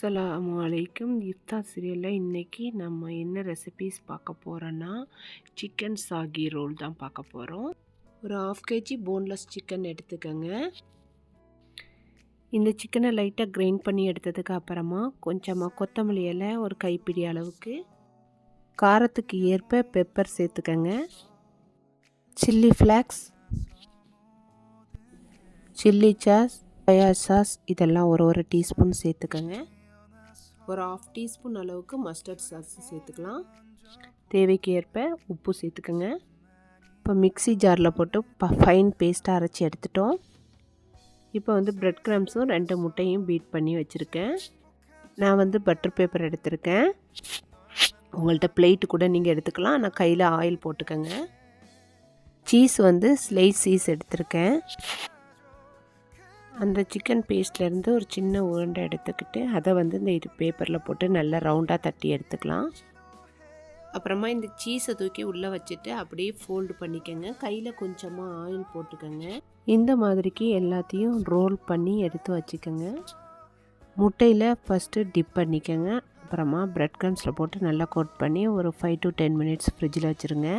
அஸ்ஸலாமு அலைக்கும். இஃப்தா சீரியலில் இன்றைக்கி நம்ம என்ன ரெசிபீஸ் பார்க்க போகிறோன்னா சிக்கன் சாகி ரோல் தான் பார்க்க போகிறோம் ஒரு ஆஃப் கேஜி போன்லெஸ் சிக்கன் எடுத்துக்கோங்க. இந்த சிக்கனை லைட்டாக கிரைண்ட் பண்ணி எடுத்ததுக்கு அப்புறமா கொஞ்சமாக கொத்தமல்லி இலை ஒரு கைப்பிடி அளவுக்கு காரத்துக்கு ஏற்ப பெப்பர் சேர்த்துக்கங்க. Chilli flakes chilli sauce soya sauce இதெல்லாம் ஒரு ஒரு டீஸ்பூன் சேர்த்துக்கோங்க. ஒரு ஆஃப் டீஸ்பூன் அளவுக்கு மஸ்டர்ட் சாஸ் சேர்த்துக்கலாம். தேவைக்கு ஏற்ப உப்பு சேர்த்துக்கோங்க. இப்போ மிக்ஸி ஜாரில் போட்டு ப ஃபைன் பேஸ்ட்டாக அரைச்சி எடுத்துட்டோம். இப்போ வந்து ப்ரெட் க்ரம்ஸும் ரெண்டு முட்டையும் பீட் பண்ணி வச்சுருக்கேன். நான் வந்து பட்டர் பேப்பர் எடுத்திருக்கேன். உங்கள்கிட்ட பிளேட்டு கூட நீங்கள் எடுத்துக்கலாம். நான் கையில் ஆயில் போட்டுக்கோங்க. சீஸ் வந்து ஸ்லைஸ் சீஸ் எடுத்திருக்கேன். அந்த சிக்கன் பேஸ்ட்லேருந்து ஒரு சின்ன உருண்டை எடுத்துக்கிட்டு அதை வந்து இந்த இது பேப்பரில் போட்டு நல்லா ரவுண்டாக தட்டி எடுத்துக்கலாம். அப்புறமா இந்த சீஸை தூக்கி உள்ளே வச்சுட்டு அப்படியே ஃபோல்டு பண்ணிக்கோங்க. கையில் கொஞ்சமாக ஆயில் போட்டுக்கோங்க. இந்த மாதிரிக்கு எல்லாத்தையும் ரோல் பண்ணி எடுத்து வச்சுக்கோங்க. முட்டையில் ஃபஸ்ட்டு டிப் பண்ணிக்கோங்க. அப்புறமா ப்ரெட் க்ரம்ஸில் போட்டு நல்லா கோட் பண்ணி ஒரு ஃபைவ் டு டென் மினிட்ஸ் ஃப்ரிட்ஜில் வச்சுருங்க.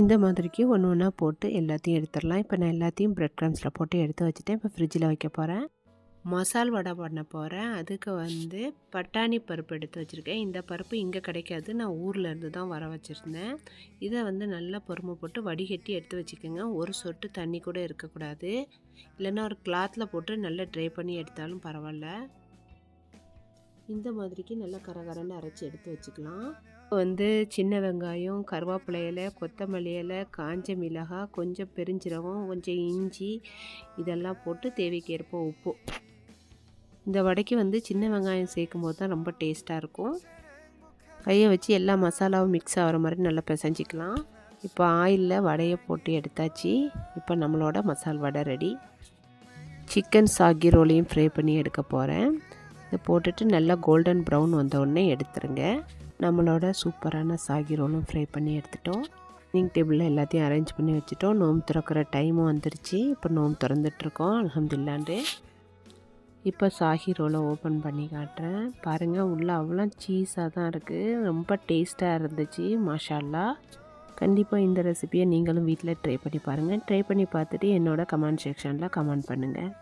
இந்த மாதிரிக்கு ஒன்று ஒன்றா போட்டு எல்லாத்தையும் எடுத்துடலாம். இப்போ நான் எல்லாத்தையும் ப்ரெட் க்ரம்ஸில் போட்டு எடுத்து வச்சுட்டேன். இப்போ ஃப்ரிட்ஜில் வைக்க போகிறேன் மசால் வடை பண்ண போகிறேன் அதுக்கு வந்து பட்டாணி பருப்பு எடுத்து வச்சுருக்கேன். இந்த பருப்பு இங்கே கிடைக்காது. நான் ஊரில் இருந்து தான் வர வச்சுருந்தேன். இதை வந்து நல்லா பொறுமை போட்டு வடிகட்டி எடுத்து வச்சுக்கோங்க. ஒரு சொட்டு தண்ணி கூட இருக்கக்கூடாது. இல்லைன்னா ஒரு கிளாத்தில் போட்டு நல்லா ட்ரை பண்ணி எடுத்தாலும் பரவாயில்ல. இந்த மாதிரிக்கு நல்லா கரகரன்னு அரைச்சி எடுத்து வச்சுக்கலாம். வந்து சின்ன வெங்காயம் கருவேப்பிலை இலை கொத்தமல்லி இலை காஞ்ச மிளகாய் கொஞ்சம் பெருஞ்சீரகம் கொஞ்சம் இஞ்சி இதெல்லாம் போட்டு தேவைக்கேற்ப உப்பு. இந்த வடைக்கு வந்து சின்ன வெங்காயம் சேர்க்கும் போது தான் ரொம்ப டேஸ்ட்டாக இருக்கும். கையை வச்சு எல்லா மசாலாவும் மிக்ஸ் ஆகிற மாதிரி நல்லா பிசைஞ்சிக்கலாம். இப்போ ஆயிலில் வடையை போட்டு எடுத்தாச்சு. இப்போ நம்மளோட மசால் வடை ரெடி சிக்கன் சாகி ரோலையும் ஃப்ரை பண்ணி எடுக்க போகிறேன் இதை போட்டுட்டு நல்லா கோல்டன் ப்ரௌன் வந்தவுடனே எடுத்துருங்க. நம்மளோட சூப்பரான சாகி ரோலும் ஃப்ரை பண்ணி எடுத்துட்டோம். டைனிங் டேபிளில் எல்லாத்தையும் அரேஞ்ச் பண்ணி வச்சுட்டோம். நோம்பு திறக்கிற டைமும் வந்துருச்சு. இப்போ நோம்பு திறந்துட்டுருக்கோம். அலமதுல்லாண்டு இப்போ சாகி ரோலை ஓப்பன் பண்ணி காட்டுறேன். பாருங்கள் உள்ளே அவ்வளோ சீஸாக தான் இருக்குது ரொம்ப டேஸ்ட்டாக இருந்துச்சு மாஷால்லா. கண்டிப்பாக இந்த ரெசிபியை நீங்களும் வீட்டில் ட்ரை பண்ணி பாருங்கள் ட்ரை பண்ணி பார்த்துட்டு என்னோடய கமெண்ட் செக்ஷனில் கமெண்ட் பண்ணுங்கள்